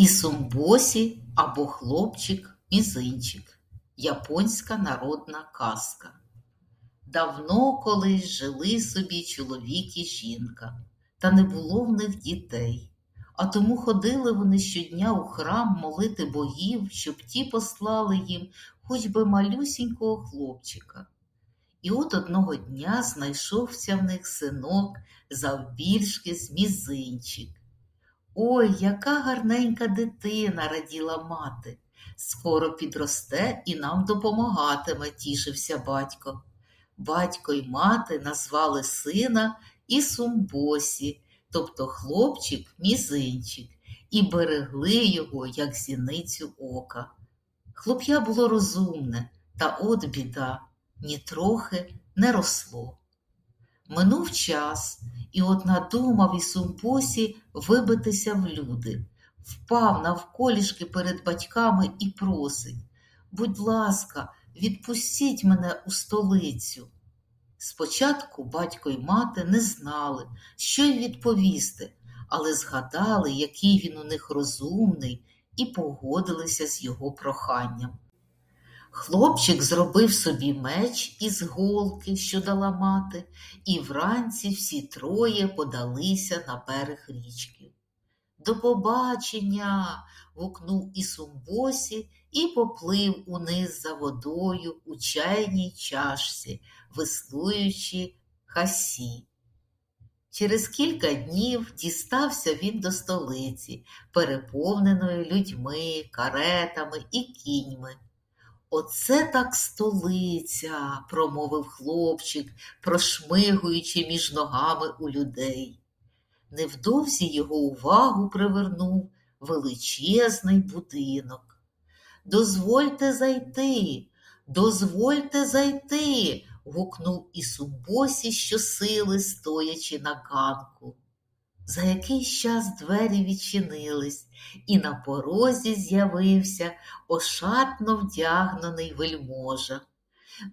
Ісумбосі або хлопчик-мізинчик. Японська народна казка. Давно колись жили собі чоловік і жінка, та не було в них дітей. А тому ходили вони щодня у храм молити богів, щоб ті послали їм хоч би малюсінького хлопчика. І от одного дня знайшовся в них синок завбільшки з мізинчик. Ой, яка гарненька дитина, раділа мати. Скоро підросте і нам допомагатиме, тішився батько. Батько й мати назвали сина Ісумбосі, тобто хлопчик мізинчик, і берегли його, як зіницю ока. Хлоп'я було розумне, та от біда, нітрохи не росло. Минув час, і от надумав Ісумбосі вибитися в люди. Впав навколішки перед батьками і просить Будь ласка, відпустіть мене у столицю. Спочатку батько й мати не знали, що й відповісти, але згадали, який він у них розумний, і погодилися з його проханням. Хлопчик зробив собі меч із голки, що дала мати, і вранці всі троє подалися на берег річки. До побачення. гукнув Ісумбосі і поплив униз за водою у чайній чашці, веслуючи хасі. Через кілька днів дістався він до столиці, переповненої людьми, каретами і кіньми. Оце так столиця, промовив хлопчик, прошмигуючи між ногами у людей. Невдовзі його увагу привернув величезний будинок. Дозвольте зайти, дозвольте зайти. гукнув Ісубосі щосили, стоячи на ганку. За якийсь час двері відчинились, і на порозі з'явився ошатно вдягнений вельможа.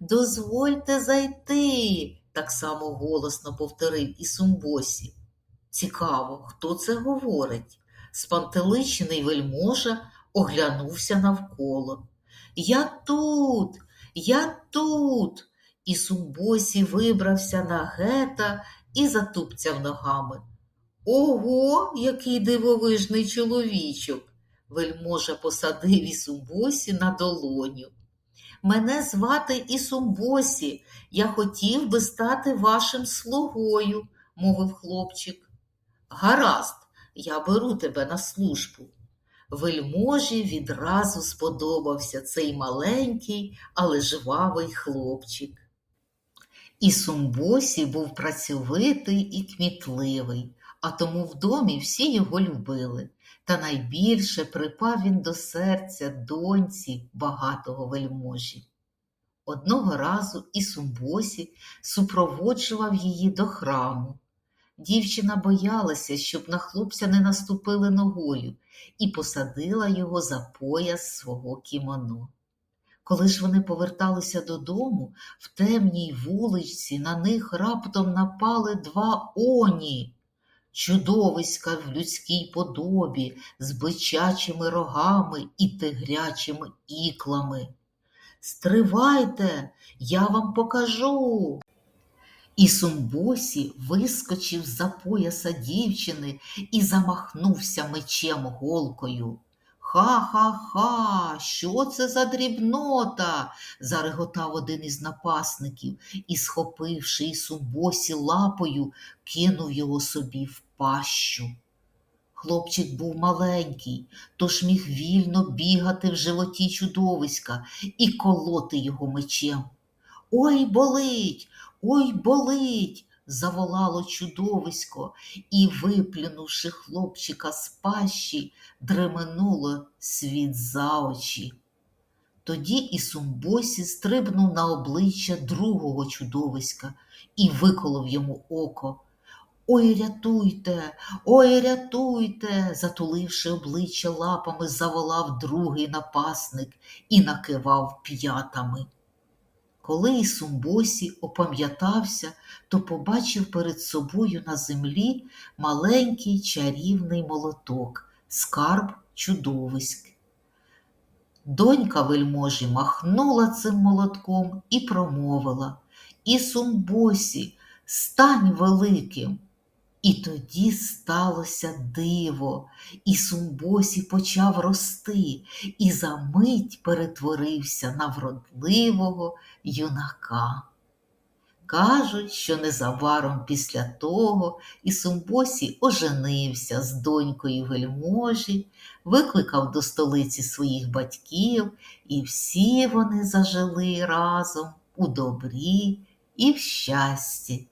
Дозвольте зайти, так само голосно повторив Ісумбосі. Цікаво, хто це говорить? Спантеличений вельможа оглянувся навколо. Я тут, я тут. Ісумбосі вибрався на гета і затупцяв ногами. Ого, який дивовижний чоловічок! Вельможа посадив Ісумбосі на долоню. Мене звати Ісумбосі, я хотів би стати вашим слугою, мовив хлопчик. Гаразд, я беру тебе на службу. Вельможі відразу сподобався цей маленький, але жвавий хлопчик. Ісумбосі був працьовитий і кмітливий а тому в домі всі його любили, та найбільше припав він до серця доньці багатого вельможі. Одного разу Ісумбосі супроводжував її до храму. Дівчина боялася, щоб на хлопця не наступили ногою, і посадила його за пояс свого кімоно. Коли ж вони поверталися додому, в темній вуличці на них раптом напали два оні чудовиська в людській подобі з бичачими рогами і тигрячими іклами. Стривайте, я вам покажу. І Сумбосі вискочив за пояса дівчини і замахнувся мечем голкою. Ха-ха-ха, що це за дрібнота? зареготав один із напасників і, схопивши Ісумбосі лапою, кинув його собі в пащу. Хлопчик був маленький, тож міг вільно бігати в животі чудовиська і колоти його мечем. Ой болить, ой болить, заволало чудовисько і, виплюнувши хлопчика з пащі, дременуло світ за очі. Тоді і Сумбосі стрибнув на обличчя другого чудовиська і виколов йому око. Ой, рятуйте, ой, рятуйте, затуливши обличчя лапами, заволав другий напасник і накивав п'ятами. Коли Ісумбосі опам'ятався, то побачив перед собою на землі маленький чарівний молоток скарб чудовиськ. Донька вельможі махнула цим молотком і промовила І сумбосі, стань великим. І тоді сталося диво, і сумбосі почав рости, і за мить перетворився на вродливого юнака. Кажуть, що незабаром після того Ісумбосі оженився з донькою вельможі, викликав до столиці своїх батьків, і всі вони зажили разом у добрі і в щасті.